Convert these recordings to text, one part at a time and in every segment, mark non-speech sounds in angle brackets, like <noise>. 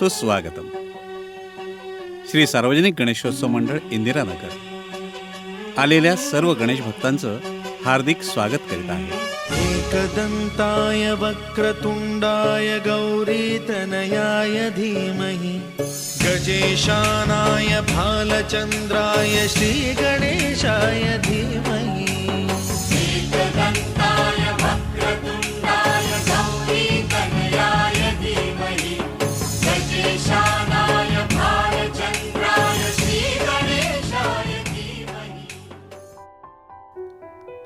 सुस्वागतम श्री सार्वजनिक गणेशोत्सव मंडळ इंदिरानगर आलेल्या सर्व गणेश भक्तांचं हार्दिक स्वागत करीत आहे. एकदन्ताय वक्रतुण्डाय गौरीतनयाय धीमहि. गजेशानाय भालचन्द्राय श्रीगणेशाय धीमहि.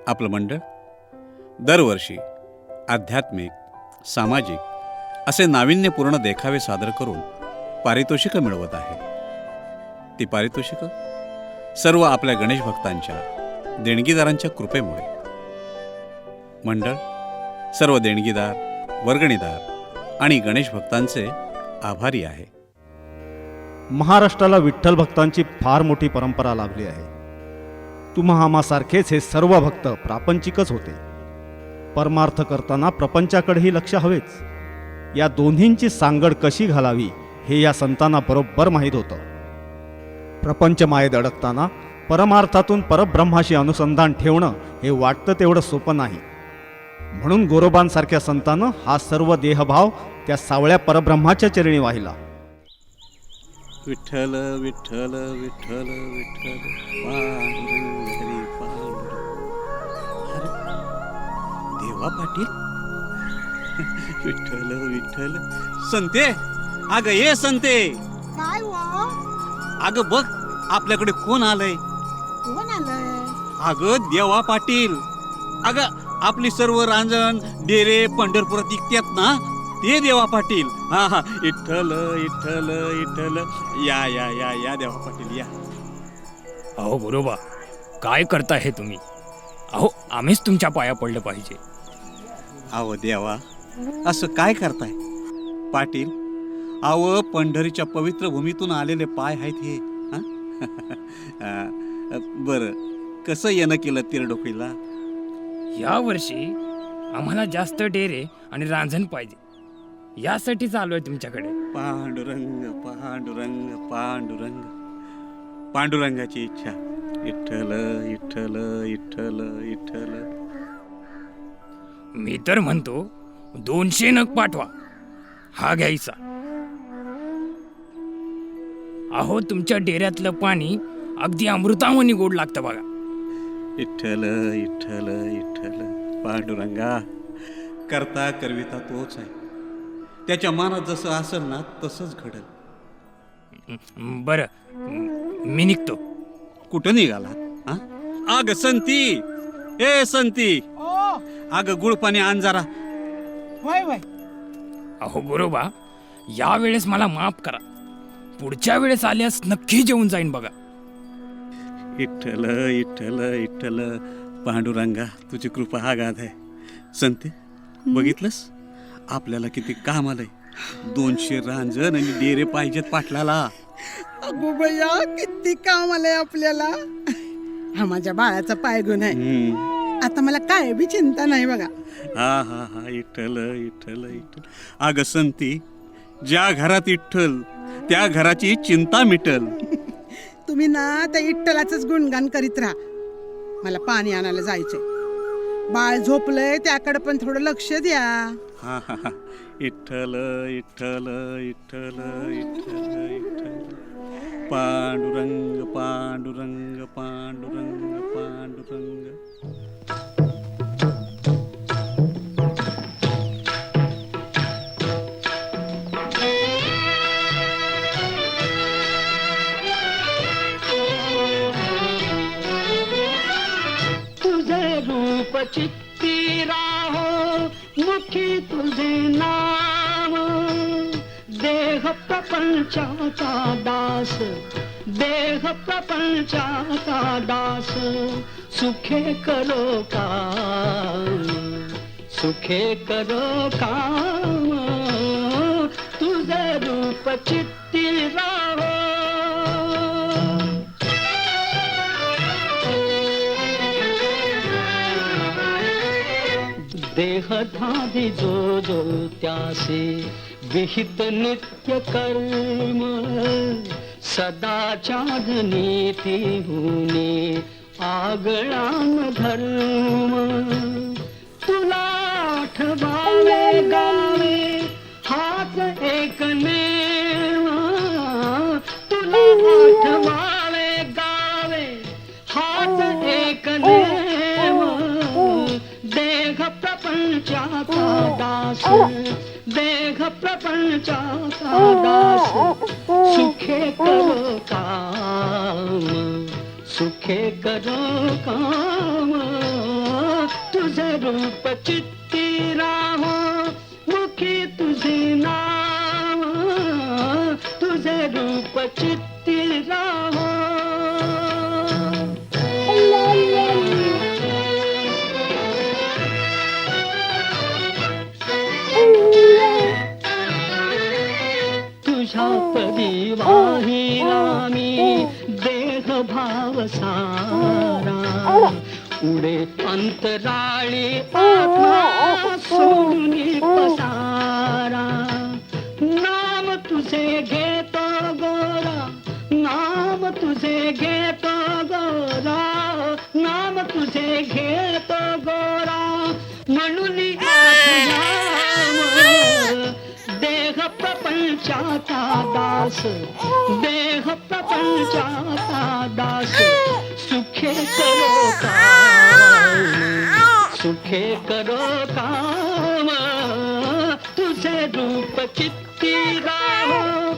आपलं मंडळ. दरवर्षी आध्यात्मिक सामाजिक असे नाविन्यपूर्ण देखावे सादर करून पारितोषिकं मिळवत आहे. ती पारितोषिकं सर्व आपल्या गणेश भक्तांच्या देणगीदारांच्या कृपेमुळे. मंडळ सर्व देणगीदार वर्गणीदार आणि गणेश भक्तांचे आभारी आहे. महाराष्ट्राला विठ्ठल भक्तांची फार मोठी परंपरा लाभली आहे. तुम्हा हे सर्व भक्त प्रापंचिकच होते. परमार्थ करताना प्रपंचाकडेही लक्ष हवेच. या दोन्हींची सांगड कशी घालावी हे या संतांना बरोबर माहीत होतं. प्रपंच मायेत अडकताना परमार्थातून परब्रह्माशी अनुसंधान ठेवणं हे वाटतं तेवढं सोपं नाही. म्हणून गोरोबांसारख्या संतानं हा सर्व देहभाव त्या सावळ्या परब्रह्माच्या चरणी वाहिला. विठ्ठल विठ्ठल विठ्ठल विठ्ठल पांडुरंग हरी पांडुरंग. अरे, देवा पाटील. <laughs> विठ्ठल विठ्ठल. संते अग ये संते. काय व अग बघ आपल्याकडे कोण आलंय? कोण आलंय? अग देवा पाटील. अग आपली सर्व रांजण डेरे पंढरपुरात इकत्यात ना? ते देवा पाटील. हा हा. विठ्ठल विठ्ठल विठ्ठल या या या या देवा पाटील या. अहो गुरुबा काय करता हे तुम्ही? अहो आम्हीच तुमच्या पाया पडलं पाहिजे. अहो देवा असं काय करताय? पाटील अहो पंढरीच्या पवित्र भूमीतून आलेले पाय आहेत हे हा? <laughs> अं, बरं कसं येणं केलं तिरडोकीला? या वर्षी आम्हाला जास्त डेरे आणि रांझण पाहिजे. यासाठी चालू आहे तुमच्याकडे. पांडुरंग पांडुरंग पांडुरंग. पांडुरंगाची इच्छा. विठ्ठल विठ्ठल विठ्ठल विठ्ठल मी तर म्हणतो दोनशे नग पाठवा. हा घ्यायचा. अहो तुमच्या डेऱ्यातलं पाणी अगदी अमृतामनी गोड लागतं बघा. विठ्ठल विठ्ठल विठ्ठल पांडुरंगा करता करविता तोच आहे. त्याच्या मनात जसं असेल ना तसंच घडल. बरं. मी निघतो. कुठं निघाला? हा? अग संती! ए संती! ओ अग गुळ पाणी आण जरा. वय वय. अहो गुरुबा या वेळेस मला माफ करा. पुढच्या वेळेस आल्यास नक्की जेवून जाईन बघा. विठ्ठल विठ्ठल विठ्ठल पांडुरंगा तुझी कृपा हा गाध आहे. संते बघितलंस? आपल्याला किती काम आलंय. दोनशे रांजण आणि डेरे पाहिजेत पाटलाला. अगो बया किती काम आलंय आपल्याला. हा माझ्या बाळाचा पायगुण आहे. हम्म. आता मला काय बी चिंता नाही बघा. हा हा हा विठ्ठल विठ्ठल विठ्ठल अग संती ज्या घरात विठ्ठल त्या घराची चिंता मिटल. <laughs> तुम्ही ना त्या इट्टलाच गुणगान करीत राहा. मला पाणी आणायला जायचंय. बाळ झोपलंय त्याकडे पण थोडं लक्ष द्या. हा हा हा. इठ्ठल इठ्ठल विठ्ठल विठ्ठल पांडुरंग पांडुरंग पांडुरंग पांडुरंग. चित्ती राहो मुखी तुझे नाम देह प्रपंचाचा दास देह प्रपंचाचा दास. सुखे करो काम सुखे करो काम. तुझे रूप चित्ती राहो देह श्रद्धाधि जो जो त्यासे विहित नित्य कर्म सदाचार नीती होणे आगळान धर्म. तुला आठवावे दास सुखे करो काम सुखे करो काम तुझे रूप चित्ती राहो मुखी तुझे नाम तुझे रूप चित्ती राहो देह उडे अंतराळी आत्मा सोडून पसारा. नाम तुझे घेतो गोरा. नाम तुझे घेतो प्रपंचाचा दास देह प्रपंचाचा दास सुखे करो काम सुखे करो काम तुझे रूप चित्ती राहो.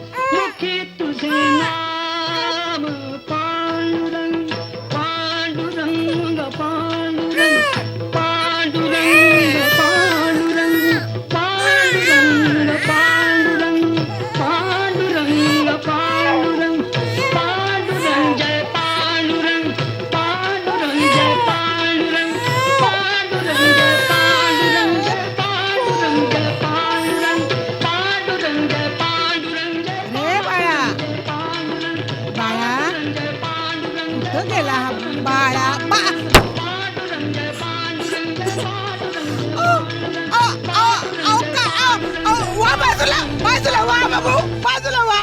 अ, वा बाजूला बाजूला वा बाबू बाजूला वा.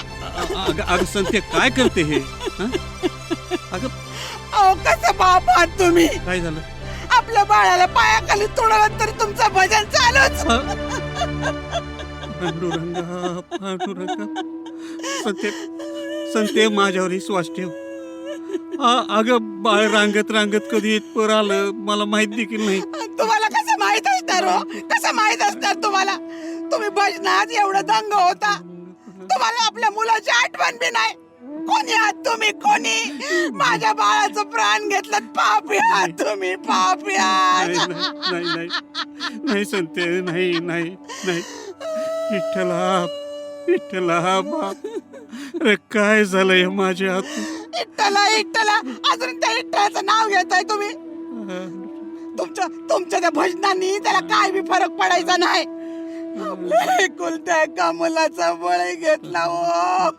अगं अगं संते काय करते हे? हं? अगं अहो कसं बाप आहात तुम्ही? काय झालं? आपल्या बाळाला पायाखाली तोडलं तरी तुमचं भजन चालूच. पांडुरंगा पांडुरंगा. संते संते माझ्यावर विश्वास ठेव. अगं बाळ रांगत रांगत कधी इथपर आलं मला माहीत देखील नाही? तुम्हाला कसं माहीत असणार हो? कसं माहीत असणार तुम्हाला? तुम्ही भजनात एवढं दंग होता. तुम्हाला आपल्या मुलाची आठवण बी नाही. कोणी आहात तुम्ही? कोणी? माझ्या बाळाचं प्राण घेतलं पापी आहात तुम्ही पापी नाही आहात नाही नाही नाही. नाही संते नाही नाही नाही. विठ्ठला विठ्ठला बाप. अरे काय झालंय माझ्या हातून? इट्टला इट्टला अजून त्या इट्टलाचं नाव घेताय तुम्ही. तुमच्या तुमच्या त्या भजनांनी त्याला काय बी फरक पडायचा नाही. कुलत्या एका मुलाचा बळी घेतला हो.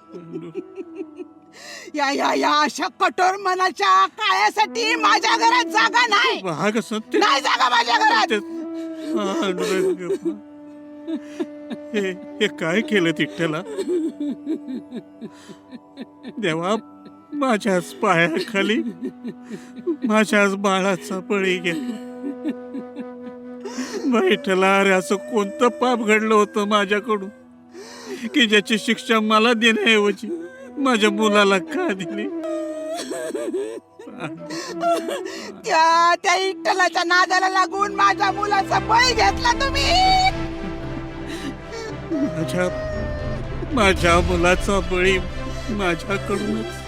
या या या अशा कठोर मनाच्या काळ्यासाठी माझ्या घरात जागा नाही. अगं सत्य नाही जागा माझ्या घरात. हे हे काय केलं तिठ्ठला देवा माझ्याच पायाखाली माझ्याच बाळाचा बळी घेतला बैठला अरे असं कोणतं पाप घडलं होतं माझ्याकडून? की ज्याची शिक्षा मला देण्याऐवजी माझ्या मुलाला का दिली? त्या त्या इट्टलाच्या नादाला लागून माझ्या मुलाचा बळी घेतला तुम्ही. माझ्या माझ्या मुलाचा बळी माझ्याकडूनच.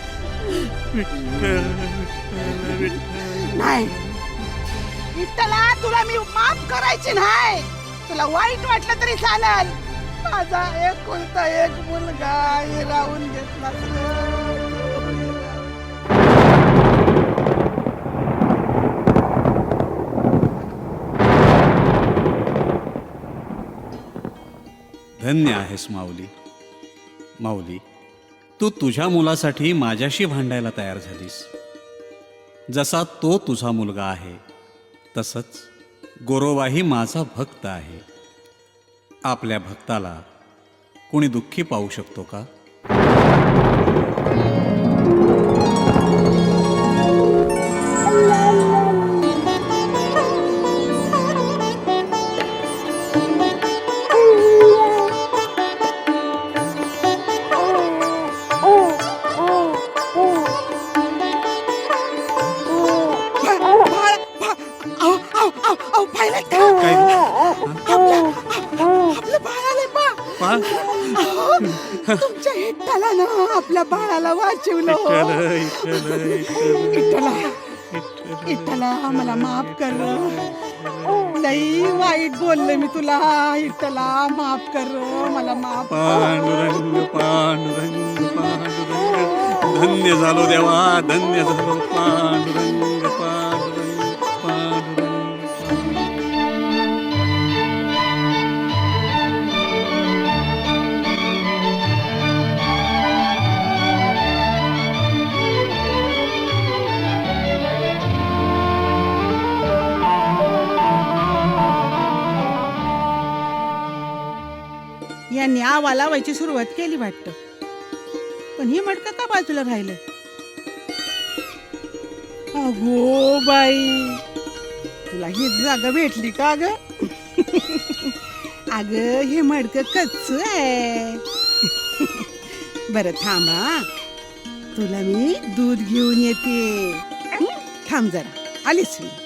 नाही. विठ्ठला तुला मी माफ करायची नाही. तुला वाईट वाटलं तरी चालेल. माझा एक कोणता एक मुलगा हिरावून घेतला धन्य आहेस माऊली. माऊली तू तुझ्या मुलासाठी माझ्याशी भांडायला तयार झालीस. जसा तो तुझा मुलगा आहे तसंच गोरोबाही माझा भक्त आहे. आपल्या भक्ताला कोणी दुःखी पाहू शकतो का? काय आपलं तुमच्या ना आपल्या बाळाला वाचवलं विठ्ठल, विठ्ठल, विठ्ठल, इट्टला विठ्ठल. इट्टला मला माफ कर लई वाईट बोलले मी तुला इट्टला माफ कर मला माफ पांडुरंग पांडुरंग पांडुरंग धन्य झालो देवा धन्य झालो पांडुरंग ह्या आवा लावायची सुरुवात केली वाटत. पण ही मटका का बाजूला राहिलं? अगो बाई तुला ही जागा भेटली का ग? <laughs> अग हे मडक कच्च आहे. <laughs> बरं थांबा तुला मी दूध घेऊन येते. थांब जरा आलीच मी.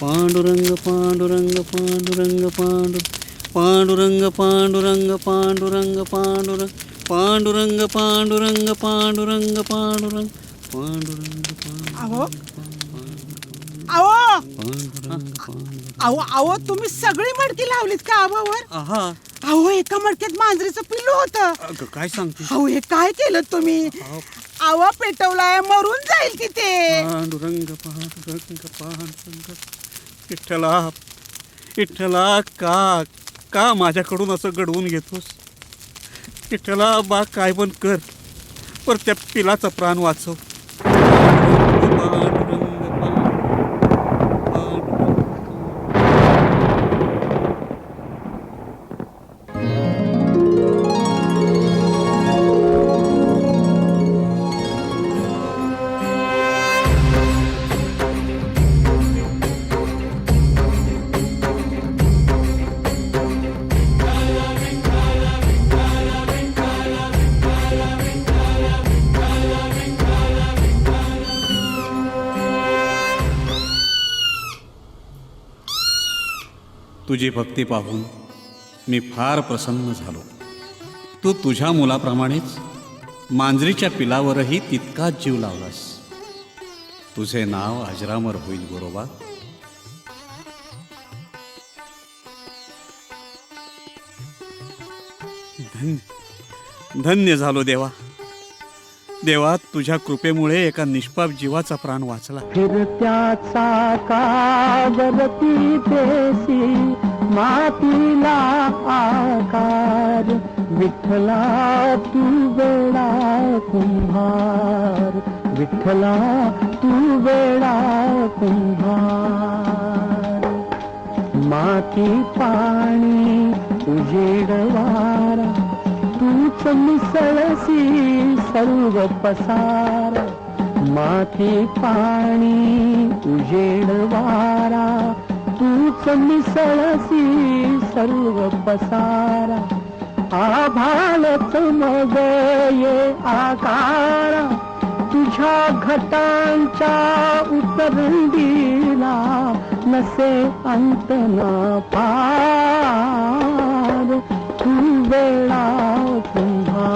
पांडुरंग पांडुरंग पांडुरंग पांडुरंग पांडुरंग पांडुरंग पांडुरंग पांडुरंग पांडुरंग पांडुरंग पांडुरंग पांडुरंग पांडुरंग अहो तुम्ही सगळी मडकी लावलीत का आबावर आहा अहो एका मडक्यात मांजरीचं पिल्लू होतं काय सांगते अहो हे काय केलं तुम्ही आवा पेटवलाय मरून जाईल तिथे पांडुरंग पांडुरंग पांडुरंग विठ्ठला विठ्ठला का का माझ्याकडून असं घडवून घेतोस? विठ्ठला बा काय पण कर पर त्या पिलाचा प्राण वाचव. तुझी भक्ती पाहून मी फार प्रसन्न झालो. तू तुझ्या मुलाप्रमाणेच मांजरीच्या पिलावरही तितकाच जीव लावलास. तुझे नाव अजरामर होईल गोरोबा. धन्य धन्य झालो देवा. देवा तुझ्या कृपेमुळे एका निष्पाप जीवाचा प्राण वाचला. फिरत्याचा देसी मातीला आकार विठ्ठला तू वेळा कुंभार विठ्ठला तू वेळा कुंभार. माती पाणी उजेड वारा तूच मिसळसी सर्व पसार. माती पाणी उजेड वारा मिसळसी सर्व पसारा आभाळच मग ये आकारा तुझ्या घटांच्या उतरंदीला नसे अंत ना पार तू वेळा तुम्हा